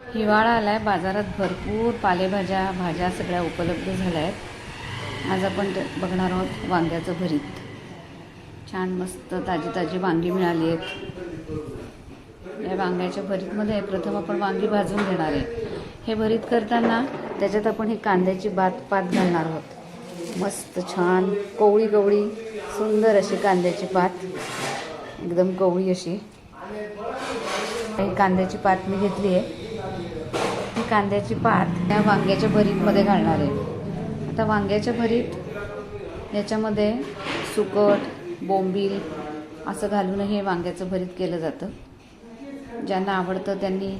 हिवाळा आला आहे बाजारात भरपूर पालेभाज्या भाज्या सगळ्या उपलब्ध झाल्या आहेत आज आपण बघणार आहोत वांग्याचं भरीत. छान मस्त ताजी ताजी वांगी मिळाली आहेत या वांग्याच्या भरीतमध्ये प्रथम आपण वांगी भाजून घेणार आहे. हे भरीत करताना त्याच्यात आपण ही कांद्याची बात पात घालणार आहोत. मस्त छान कोवळी गवळी सुंदर अशी कांद्याची पात. एकदम कवळी अशी. कांद्याची पात मी घेतली आहे कांद्याची पात या वांग्याच्या भरीतमध्ये घालणार आहे. आता वांग्याच्या भरीत याच्यामध्ये सुकट बोंबील असं घालूनही हे वांग्याचं भरीत केलं जातं. ज्यांना आवडतं त्यांनी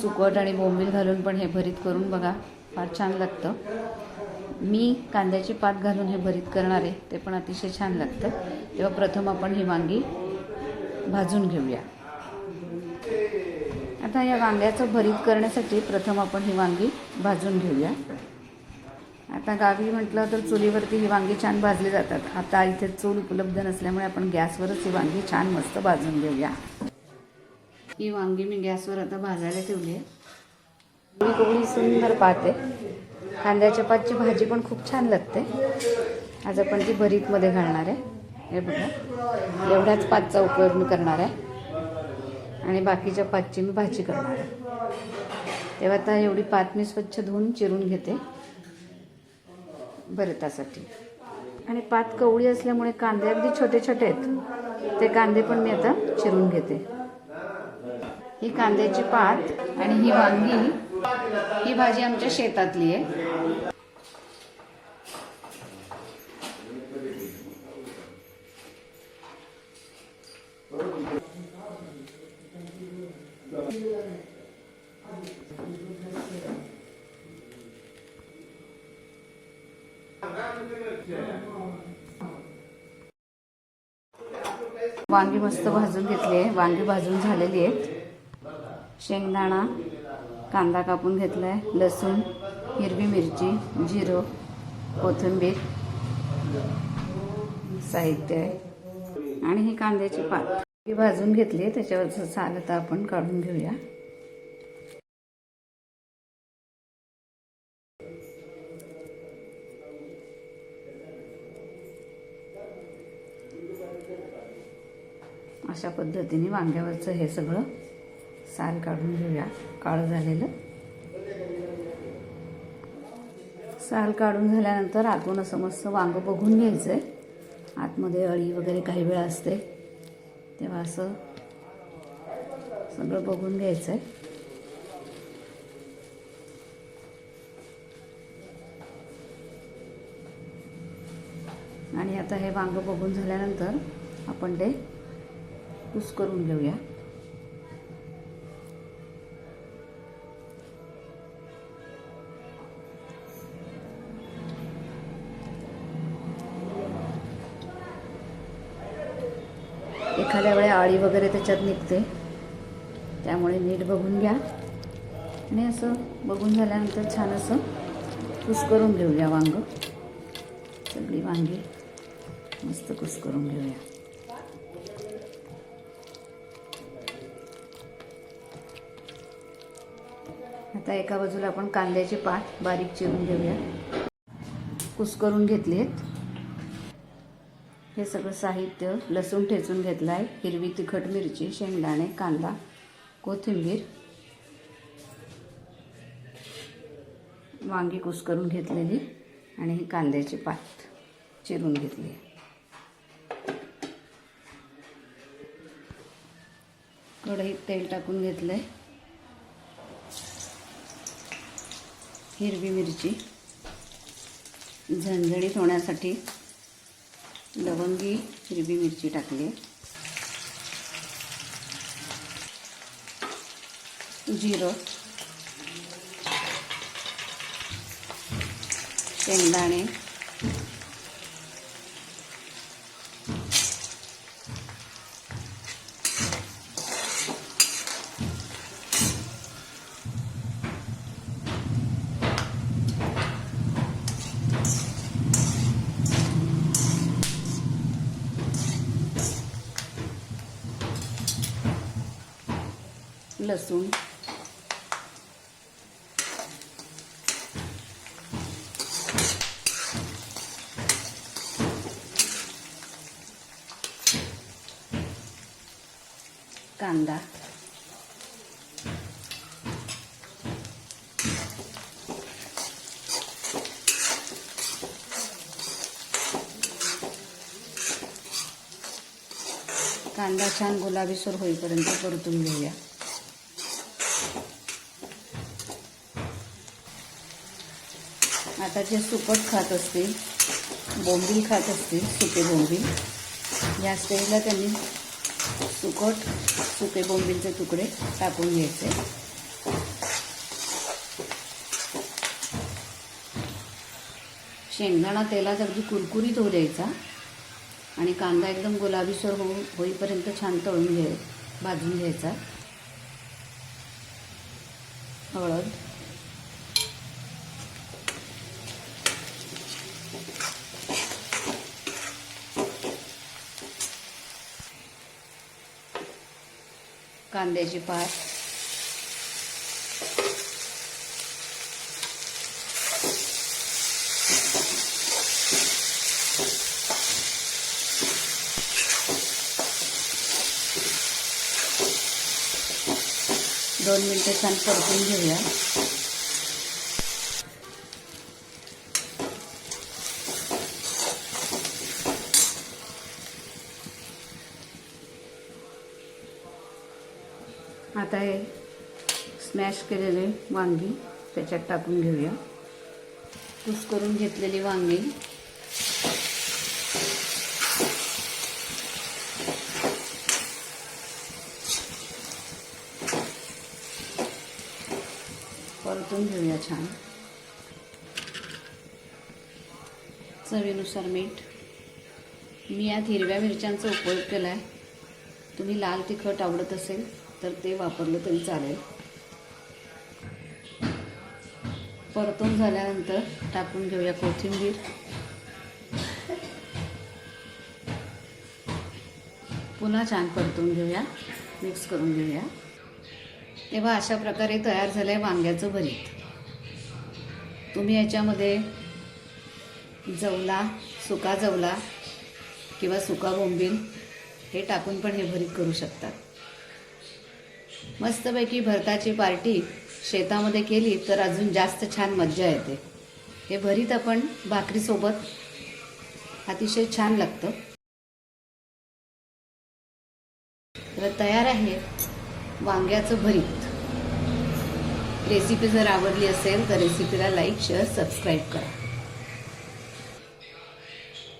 सुकट आणि बोंबील घालून पण हे भरीत करून बघा फार छान लागतं. मी कांद्याची पात घालून हे भरीत करणार आहे ते पण अतिशय छान लागतं. तेव्हा प्रथम आपण ही वांगी भाजून घेऊया. आता या वांग्याचं भरीत करण्यासाठी प्रथम आपण ही वांगी भाजून घेऊया. आता गावी म्हटलं तर चुलीवरती ही वांगी छान भाजली जातात. आता इथे चूल उपलब्ध नसल्यामुळे आपण गॅसवरच ही वांगी छान मस्त भाजून घेऊया. ही वांगी मी गॅसवर आता भाजायला ठेवली आहे कवळी कवळी सुंदर पाहते. कांद्याच्या पातची भाजी पण खूप छान लागते. आज आपण ती भरीतमध्ये घालणार आहे. हे बघा. एवढ्याच पातचा उपयोग मी करणार आहे. आणि बाकीच्या पातची मी भाजी करणार तेव्हा आता एवढी पात मी स्वच्छ धुवून चिरून घेते. भरतासाठी आणि पात कवळी असल्यामुळे कांदे अगदी छोटे छोटे आहेत. ते कांदे पण मी आता चिरून घेते. ही कांद्याची पात आणि ही वांगी ही भाजी आमच्या शेतातली आहे. वांगी मस्त भाजून घेतली आहे. वांगी भाजून झालेली आहेत शेंगदाणा कांदा कापून घेतला आहे लसूण हिरवी मिरची जिरो कोथिंबीर साहित्य आहे. आणि ही कांद्याची पात. भाजून घेतली आहे. त्याच्यावरचं साल आता आपण काढून घेऊया. अशा पद्धतीने वांग्यावरचं हे सगळं साल काढून घेऊया. काळं झालेलं. साल काढून झाल्यानंतर आतून असं मस्त वांगं बघून घ्यायचं आहे आतमध्ये अळी वगैरे काही वेळा असते. तेव्हा असं सगळं बघून घ्यायचं आहे आणि आता हे वांगं बघून झाल्यानंतर आपण ते कुस करून घेऊया. एखाद्या वेळेला आळी वगैरे त्याच्यात निघते. त्यामुळे नीट बघून घ्या. आणि असं बघून झाल्यानंतर छान असं कुस करून घेऊया वांग. सगळी वांगी. मस्त कुस करून घेऊया. आता एका बाजूला आपण कांद्याची पात बारीक चिरून घेऊया. कुस करून घेतली आहेत हे सगळं साहित्य लसूण ठेचून घेतलं आहे हिरवी तिखट मिरची शेंगदाणे कांदा कोथिंबीर. वांगी कुस करून घेतलेली आणि ही कांद्याची पात चिरून घेतली कढईत तेल टाकून घेतलं आहे हिरवी मिरची. झणझणीत होण्यासाठी लवंगी हिरवी मिरची टाकली. जिरं. शेंगदाणे. लसूण. कांदा. कांदा छान गुलाबीसूर होईपर्यंत परतून घेऊया. आता जे सुकट खात असतील बोंबील खात असतील सुके बोंबील या स्टेजला त्यांनी सुकट सुके बोंबीलचे तुकडे टाकून घ्यायचे. शेंगदाणा तेलात अगदी कुरकुरीत होऊ द्यायचा आणि कांदा एकदम गुलाबीसर होऊ होईपर्यंत छान तळून घे भाजून घ्यायचा. हळद. कांद्याची पात. दोन मिनटं छान परतून घेऊया. आता हे स्मॅश केलेले वांगी त्याच्यात टाकून घेऊया. कुस करून घेतलेली वांगी. परतून घेऊया छान. चवीनुसार मीठ. मी यात हिरव्या मिरच्यांचा उपयोग केला आहे तुम्ही लाल तिखट आवडत असेल तर ते वापरलं तरी चालेल. परतून झाल्यानंतर टाकून घेऊया कोथिंबीर. पुन्हा छान परतून घेऊया मिक्स करून घेऊया. तेव्हा अशा प्रकारे तयार झालं आहे वांग्याचं भरीत. तुम्ही याच्यामध्ये जवला सुका जवला किंवा सुका बोंबील हे टाकून पण हे भरीत करू शकतात मस्तपैकी भरताची पार्टी शेतामध्ये केली तर अजून जास्त छान मज्जा येते. हे भरीत आपण भाकरीसोबत अतिशय छान लागतं. तर तयार आहे वांग्याचं भरीत. रेसिपी जर आवडली असेल तर रेसिपीला लाईक शेअर सबस्क्राईब करा.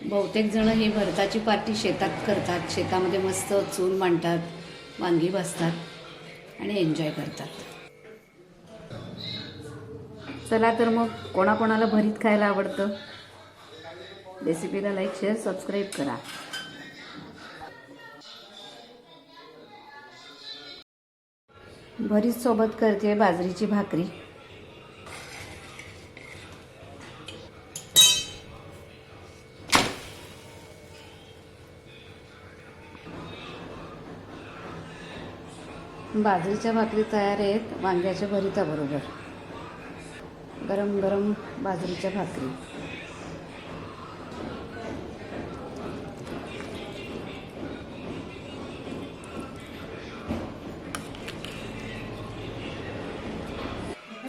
बहुतेक जण ही भरताची पार्टी शेतात करतात. शेतामध्ये मस्त चूल मांडतात वांगी भाजतात. आणि एन्जॉय करतात. चला तर मग कोणाकोणाला भरीत खायला आवडतं? रेसिपीला लाईक शेअर सबस्क्राईब करा. भरीत सोबत करते बाजरीची भाकरी. बाजरीच्या भाकरी तयार आहेत वांग्याच्या भरिताबरोबर गरम गरम बाजरीच्या भाकरी.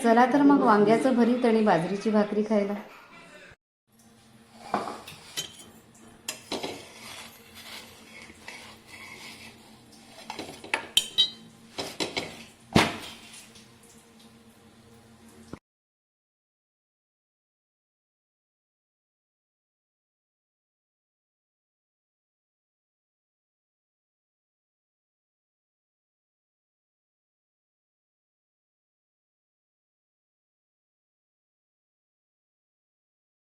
चला तर मग वांग्याचं भरीत आणि बाजरीची भाकरी खायला.